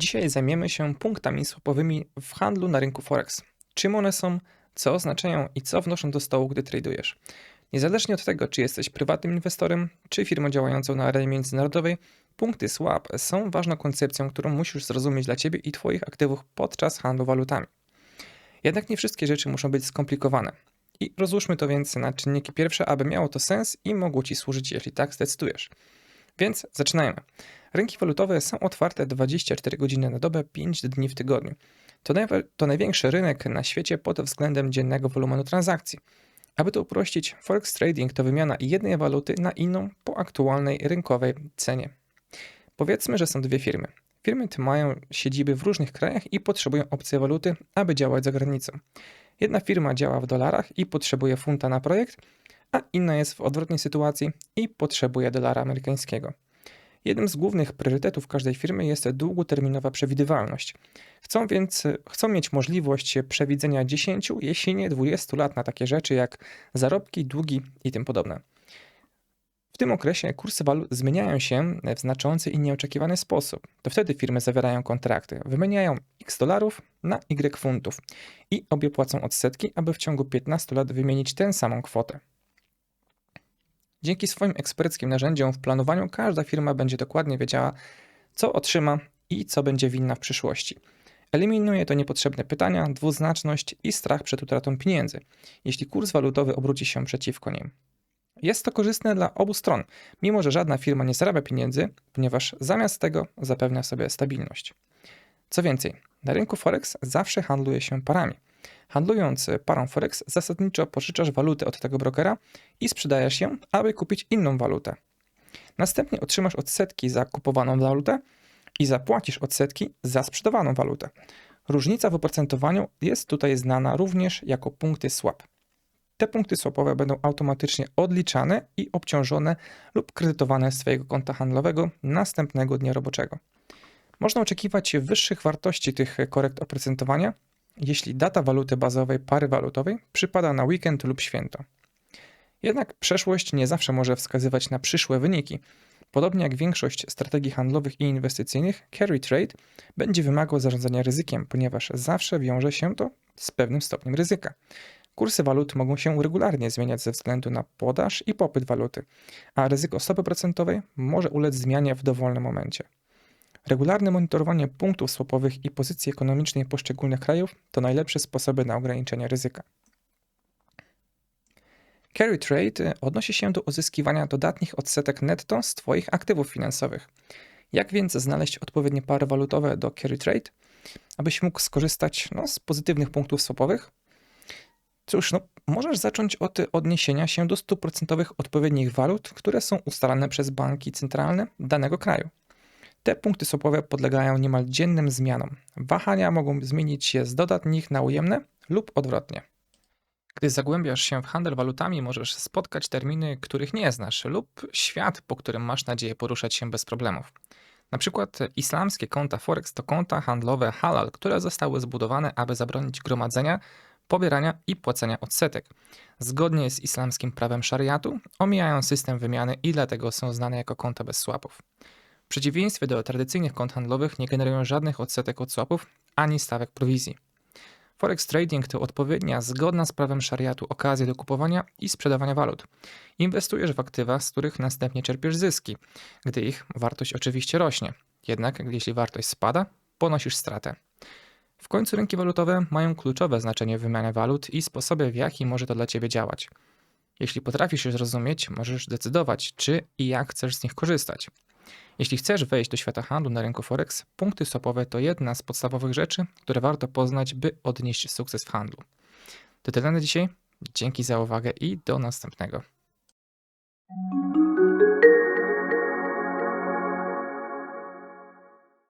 Dzisiaj zajmiemy się punktami swapowymi w handlu na rynku Forex. Czym one są, co oznaczają i co wnoszą do stołu, gdy tradujesz. Niezależnie od tego, czy jesteś prywatnym inwestorem, czy firmą działającą na arenie międzynarodowej, punkty swap są ważną koncepcją, którą musisz zrozumieć dla ciebie i twoich aktywów podczas handlu walutami. Jednak nie wszystkie rzeczy muszą być skomplikowane. I rozłóżmy to więc na czynniki pierwsze, aby miało to sens i mogło ci służyć, jeśli tak zdecydujesz. Więc zaczynajmy. Rynki walutowe są otwarte 24 godziny na dobę, 5 dni w tygodniu. To, naj- to największy rynek na świecie pod względem dziennego wolumenu transakcji. Aby to uprościć, Forex Trading to wymiana jednej waluty na inną po aktualnej rynkowej cenie. Powiedzmy, że są dwie firmy. Firmy te mają siedziby w różnych krajach i potrzebują obcej waluty, aby działać za granicą. Jedna firma działa w dolarach i potrzebuje funta na projekt, a inna jest w odwrotnej sytuacji i potrzebuje dolara amerykańskiego. Jednym z głównych priorytetów każdej firmy jest długoterminowa przewidywalność. Chcą więc chcą mieć możliwość przewidzenia 10, jeśli nie 20 lat na takie rzeczy jak zarobki, długi i tym podobne. W tym okresie kursy walut zmieniają się w znaczący i nieoczekiwany sposób. To wtedy firmy zawierają kontrakty, wymieniają x dolarów na y funtów i obie płacą odsetki, aby w ciągu 15 lat wymienić tę samą kwotę. Dzięki swoim eksperckim narzędziom w planowaniu każda firma będzie dokładnie wiedziała, co otrzyma i co będzie winna w przyszłości. Eliminuje to niepotrzebne pytania, dwuznaczność i strach przed utratą pieniędzy, jeśli kurs walutowy obróci się przeciwko nim. Jest to korzystne dla obu stron, mimo że żadna firma nie zarabia pieniędzy, ponieważ zamiast tego zapewnia sobie stabilność. Co więcej, na rynku Forex zawsze handluje się parami. Handlując parą Forex, zasadniczo pożyczasz walutę od tego brokera i sprzedajesz ją, aby kupić inną walutę. Następnie otrzymasz odsetki za kupowaną walutę i zapłacisz odsetki za sprzedawaną walutę. Różnica w oprocentowaniu jest tutaj znana również jako punkty swap. Te punkty swapowe będą automatycznie odliczane i obciążone lub kredytowane z Twojego konta handlowego następnego dnia roboczego. Można oczekiwać wyższych wartości tych korekt oprocentowania, jeśli data waluty bazowej pary walutowej przypada na weekend lub święto. Jednak przeszłość nie zawsze może wskazywać na przyszłe wyniki. Podobnie jak większość strategii handlowych i inwestycyjnych, carry trade będzie wymagał zarządzania ryzykiem, ponieważ zawsze wiąże się to z pewnym stopniem ryzyka. Kursy walut mogą się regularnie zmieniać ze względu na podaż i popyt waluty, a ryzyko stopy procentowej może ulec zmianie w dowolnym momencie. Regularne monitorowanie punktów swapowych i pozycji ekonomicznej poszczególnych krajów to najlepsze sposoby na ograniczenie ryzyka. Carry trade odnosi się do uzyskiwania dodatnich odsetek netto z Twoich aktywów finansowych. Jak więc znaleźć odpowiednie pary walutowe do carry trade, abyś mógł skorzystać no, z pozytywnych punktów swapowych? Cóż, no, możesz zacząć od odniesienia się do stuprocentowych odpowiednich walut, które są ustalane przez banki centralne danego kraju. Te punkty swapowe podlegają niemal dziennym zmianom. Wahania mogą zmienić się z dodatnich na ujemne lub odwrotnie. Gdy zagłębiasz się w handel walutami, możesz spotkać terminy, których nie znasz, lub świat, po którym masz nadzieję poruszać się bez problemów. Na przykład islamskie konta Forex to konta handlowe halal, które zostały zbudowane, aby zabronić gromadzenia, pobierania i płacenia odsetek. Zgodnie z islamskim prawem szariatu omijają system wymiany i dlatego są znane jako konta bez swapów. Przeciwieństwie do tradycyjnych kont handlowych nie generują żadnych odsetek od swapów ani stawek prowizji. Forex trading to odpowiednia, zgodna z prawem szariatu okazja do kupowania i sprzedawania walut. Inwestujesz w aktywa, z których następnie czerpiesz zyski, gdy ich wartość oczywiście rośnie. Jednak jeśli wartość spada, ponosisz stratę. W końcu rynki walutowe mają kluczowe znaczenie w wymianie walut i sposobie, w jaki może to dla Ciebie działać. Jeśli potrafisz je zrozumieć, możesz decydować, czy i jak chcesz z nich korzystać. Jeśli chcesz wejść do świata handlu na rynku Forex, punkty stopowe to jedna z podstawowych rzeczy, które warto poznać, by odnieść sukces w handlu. To tyle na dzisiaj. Dzięki za uwagę i do następnego.